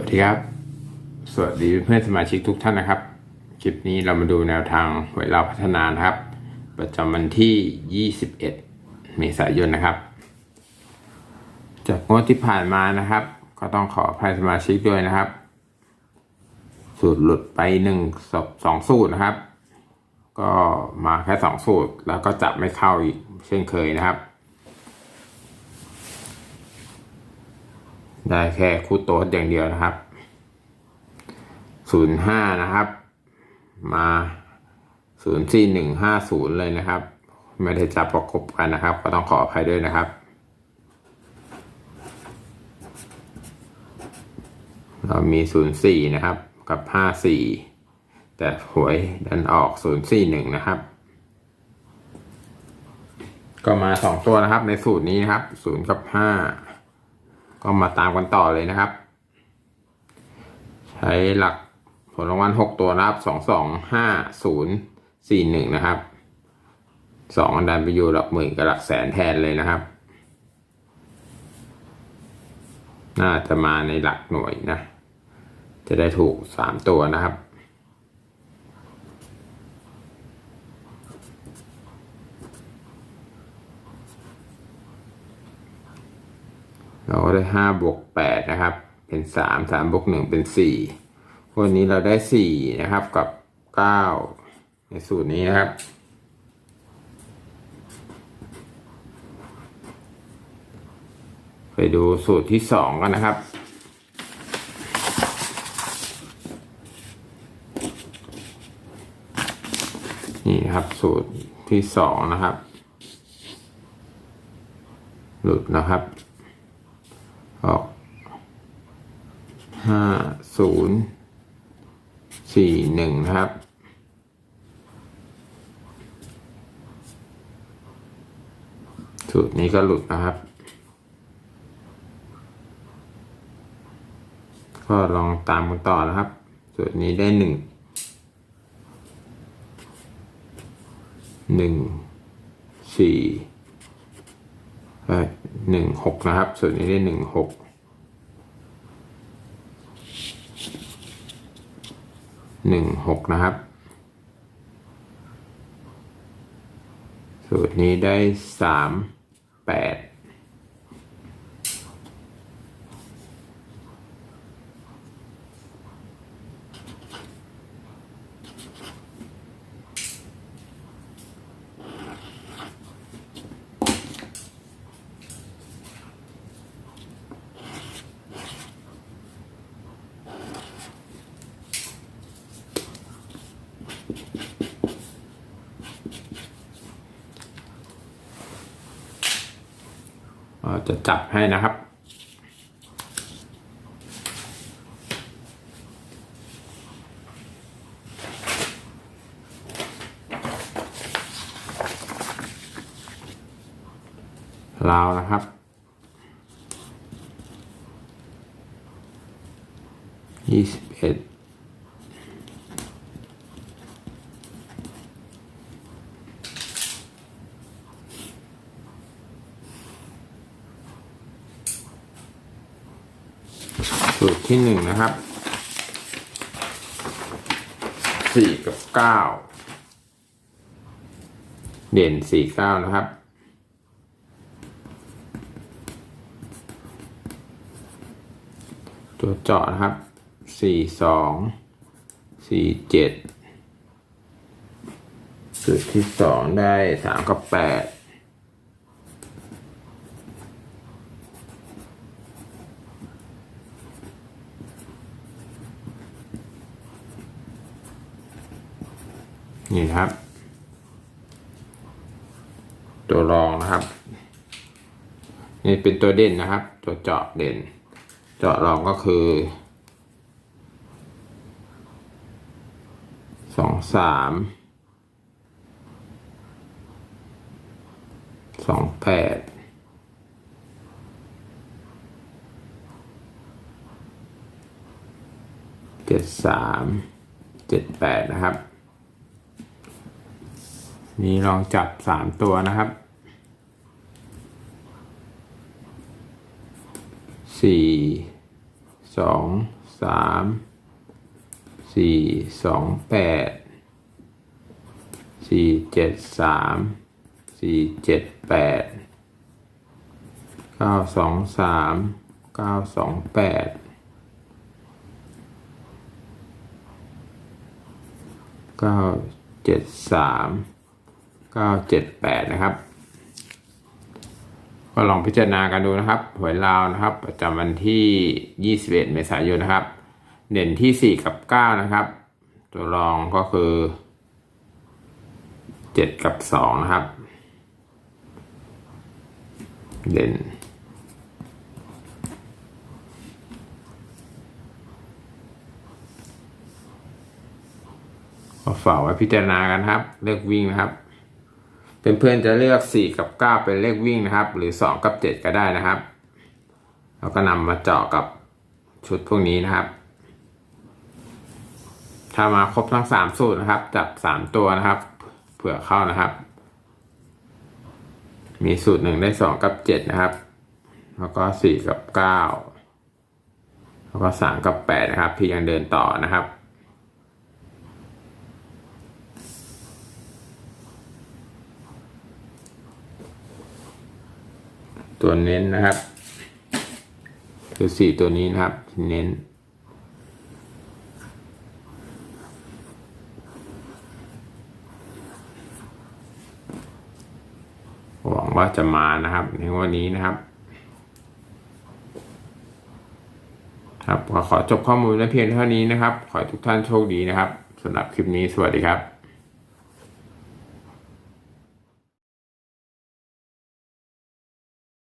วัสดีครับ สวัสดีเพื่อนสมาชิกทุกท่านนะครับ คลิปนี้เรามาดูแนวทางหวยเราพัฒนานะครับ ประจำวันที่ 21 เมษายนนะครับ จากงวดที่ผ่านมานะครับ ก็ต้องขออภัยสมาชิกด้วยนะครับ สูตรหลุดไปหนึ่งสอบสองสูตรนะครับ ก็มาแค่สองสูตรแล้วก็จับไม่เข้าอีกเช่นเคยนะครับ ได้แค่คู่โต๊ดอย่างเดียวนะครับศูนะครับ มาศูนย์สี่หนึ่งห้าศูนย์เลยนะครับ ไม่ได้จับประกบกันนะครับ ก็ต้องขออภัยด้วยนะครับ เรามีศูนะครับ กับห้าสี่แต่หวยดันออกศูนย์สี่หนึ่งนะครับ ก็มาสองตัวนะครับในสูตรนี้นะครับศูนย์กับห้า ก็มาตามกันต่อเลยนะครับ ใช้หลักผลรางวัลหกตัวนะครับสองสองห้าศูนย์สี่หนึ่งนะครับสองอันดันไปอยู่หลักหมื่นกับหลักแสนแทนเลยนะครับ น่าจะมาในหลักหน่วยนะ จะได้ถูกสามตัวนะครับ เราก็ได้ห้าบวกแปดนะครับ เป็นสามสามบวกหนึ่งเป็นสี่วันนี้เราได้สี่นะครับกับเก้าในสูตรนี้นะครับไปดูสูตรที่สองกันนะครับนี่นะครับสูตรที่สองนะครับ หลุดนะครับ ออกห้าศูนย์สี่หนึ่งนะครับ สูตรนี้ก็หลุดนะครับ ก็ลองตามกันต่อนะครับ สูตรนี้ได้หนึ่งหนึ่งสี่ หนึ่งหกนะครับ ส่วนนี้ได้หนึ่งหกหนึ่งหกนะครับ สูตรนี้ได้สามแปด จะจับให้นะครับ ลาวนะครับยี่สิบเอ็ด สูตรที่หนึ่งนะครับสี่กับเก้าเด่นสี่เก้านะครับ ตัวเจาะนะครับสี่สองสี่เจ็ดสูตรที่สองได้สามกับแปด นี่นะครับ ตัวรองนะครับ นี่เป็นตัวเด่นนะครับ ตัวเจาะเด่น เจาะรองก็คือสองสามสองแปดเจ็ดสามเจ็ดแปดนะครับ นี่ลองจับสามตัวนะครับสี่สองสามสี่สองแปดสี่เจ็ดสามสี่เจ็ดแปดเก้าสองสามเก้าสองแปดเก้าเจ็ดสาม เก้าเจ็ดแปดนะครับ ก็ลองพิจารณากันดูนะครับ หวยลาวนะครับ ประจำวันที่ 21 เมษายนนะครับ เด่นที่ 4 กับ 9 นะครับ ตัวรองก็คือ 7 กับ 2 นะครับ เด่นก็ฝากไว้พิจารณากันครับ เลือกวิ่งนะครับ เพื่อนๆจะเลือก 4 กับ 9 เป็นเลขวิ่งนะครับ หรือ 2 กับ 7 ก็ได้นะครับ แล้วก็นำมาเจาะกับชุดพวกนี้นะครับ ถ้ามาครบทั้ง 3 สูตรนะครับ จับ 3 ตัวนะครับ เผื่อเข้านะครับ มีสูตรหนึ่งได้ 2 กับ 7 นะครับ แล้วก็ 4 กับ 9 แล้วก็ 3 กับ 8 นะครับที่ยังเดินต่อนะครับ ตัวเน้นนะครับ คือสี่ตัวนี้นะครับ เน้น หวังว่าจะมานะครับ ในวันนี้นะครับ ครับขอขอจบข้อมูลและเพียงเท่านี้นะครับ ขอให้ทุกท่านโชคดีนะครับสำหรับคลิปนี้สวัสดีครับ